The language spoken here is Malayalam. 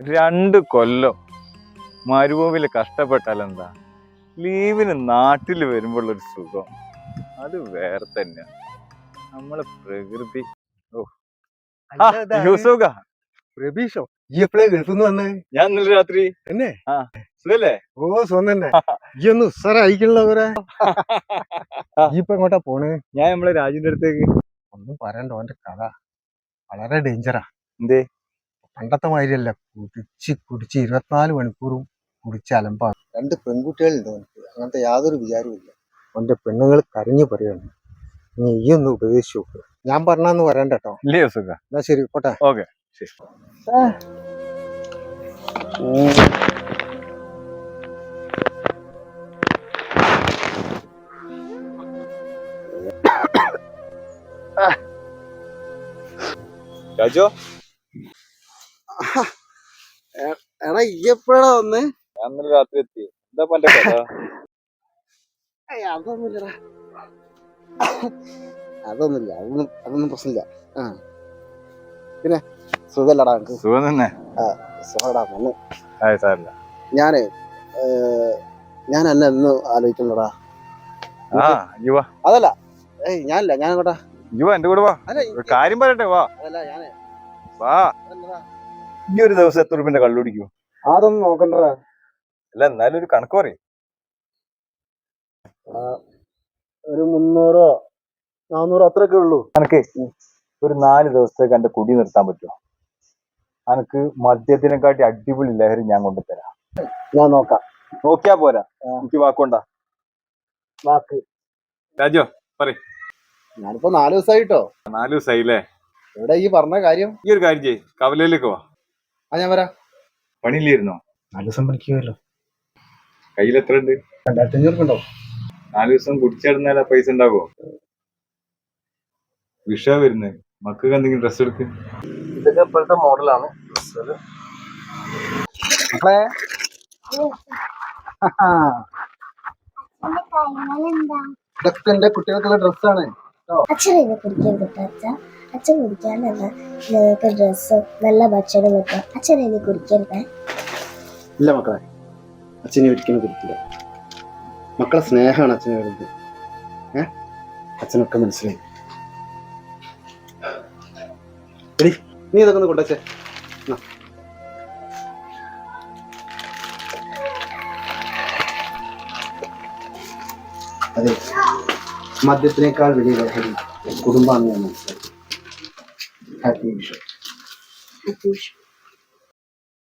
രണ്ട് കൊല്ലം മരുഭൂമിയിൽ കഷ്ടപ്പെട്ടാൽ എന്താ? ലീവിന് നാട്ടിൽ വരുമ്പോഴുള്ളൊരു സുഖം. അത് വേറെ തന്നെ നമ്മളെ പ്രകൃതി. ആ, യൂസുഫ പ്രബീഷോ ഈ എപ്പോഴേ ഗൾഫിൽ നിന്ന് വന്നേ? ഞാൻ ഇന്നലെ രാത്രി. എന്നെ? ആ. സുഖല്ലേ? ഓ സ്വന്തന്നെ ഈ ഒന്ന് ഉസാറായിക്കണവരെ ഈ ഇപ്പൊ എങ്ങോട്ടാ പോണേ? ഞാൻ നമ്മളെ രാജിന്റെ അടുത്തേക്ക്. ഒന്നും പറയണ്ട ഓന്റെ കഥ. വളരെ ഡേഞ്ചറാ. എന്തേ? പണ്ടത്തെ മാതിരിയല്ല. കുടിച്ച് കുടിച്ച് ഇരുപത്തിനാല് മണിക്കൂറും കുടിച്ച് അലമ്പാണ്. രണ്ട് പെൺകുട്ടികളുണ്ട് അവനക്ക്. അങ്ങനത്തെ യാതൊരു വിചാരവും ഇല്ല അവന്റെ പെണ്ണുങ്ങൾ കരഞ്ഞു പറയാണ് നീ ഈ ഒന്ന് ഉപദേശിച്ചു നോക്ക്. ഞാൻ പറഞ്ഞാന്ന് പറയണ്ട കേട്ടോ. ഇല്ലേ എന്നാ ശരി പോട്ടെ. ഓക്കെ ശരി. രാജോ? എടാ ഈ എപ്പോഴാ വന്ന്. അന്നലെ രാത്രി എത്തി. എന്താ ഇപ്പൊ എന്റെ കഥ? അതൊന്നുമില്ലടാ. അതൊന്നുമില്ല അതൊന്നും അതൊന്നും പ്രശ്നമില്ല. ആ. പിന്നെ സുഖല്ലടാ സുഖം തന്നെ. സുഖടാ വന്നു. സാറില്ല ഞാനേ ഞാൻ എന്നെ എന്ന് ആലോചിക്കുന്നടാ ആ അതല്ല ഏയ് ഞാനില്ല ഞാൻ അങ്ങോട്ടാ യുവ എന്റെ കൂടെ വാ. കാര്യം പറയട്ടെ വാ. അതല്ല ഞാനേ. വാ. ഈ ഒരു ദിവസം എത്ര രൂപന്റെ കള്ളുപിടിക്കും അതൊന്നും നോക്കണ്ടടാ. അല്ല എന്നാലും ഒരു കണക്ക് പറയും. ഒരു മുന്നൂറോ നാന്നൂറോ അത്രയൊക്കെ ഉള്ളൂ. അനക്ക് ഒരു നാല് ദിവസത്തേക്ക് എന്റെ കുടി നിർത്താൻ പറ്റുമോ അനക്ക് മദ്യത്തിനെക്കാട്ടി അടിപൊളി ലഹരി ഞാൻ കൊണ്ടുതരാം ഞാൻ നോക്കാം. നോക്കിയാ പോരാ. എനിക്ക് വാക്കുണ്ടാ. വാക്ക്. രാജോ പറ ഞാനിപ്പോ നാല് ദിവസമായിട്ടോ നാല് ദിവസമായില്ലേ ഇവിടെ ഈ പറഞ്ഞ കാര്യം? ഈ ഒരു കാര്യം ചെയ്യ്. കവലയിലേക്ക് വാ. ആ ഞാൻ വരാം. പണിയില്ലായിരുന്നോ? നാല് ദിവസം പണിക്കുമല്ലോ കയ്യിൽ എത്ര ഉണ്ട് രണ്ടായിരത്തി അഞ്ഞൂറ് ഉണ്ടോ നാല് ദിവസം കുടിച്ചിടുന്നാല പൈസ ഉണ്ടാവോ വിഷ വരുന്നേ. മക്കൾക്ക് എന്തെങ്കിലും ഡ്രസ് എടുക്ക്. ഇതൊക്കെ ഇപ്പോഴത്തെ മോഡലാണ്. മക്കളെ? ഇതൊക്കെ എന്റെ കുട്ടികൾക്കുള്ള ഡ്രസ്സാണ് കേട്ടോ അച്ഛ കുടിക്കാൻ തന്ന നിങ്ങൾക്ക് ഡ്രസ്സും നല്ല ഭക്ഷണം കിട്ടും അച്ഛൻ എനിക്ക് കുടിക്കരുത്. ഇല്ല മക്കളെ. അച്ഛനെ ഒരിക്കലും കുടിക്കില്ല. മക്കളെ സ്നേഹമാണ് അച്ഛനെ വരുന്നത് ഏ? അച്ഛനൊക്കെ മനസ്സിലായി. എടി നീ ഇതൊക്കെ ഒന്ന് കൊണ്ടച്ചേ അതെ. മദ്യത്തിനേക്കാൾ വലിയ ലഹരി കുടുംബാണെന്ന് ഞാൻ മനസ്സിലാക്കി ഹാപ്പി വിഷു അത്യാവശ്യം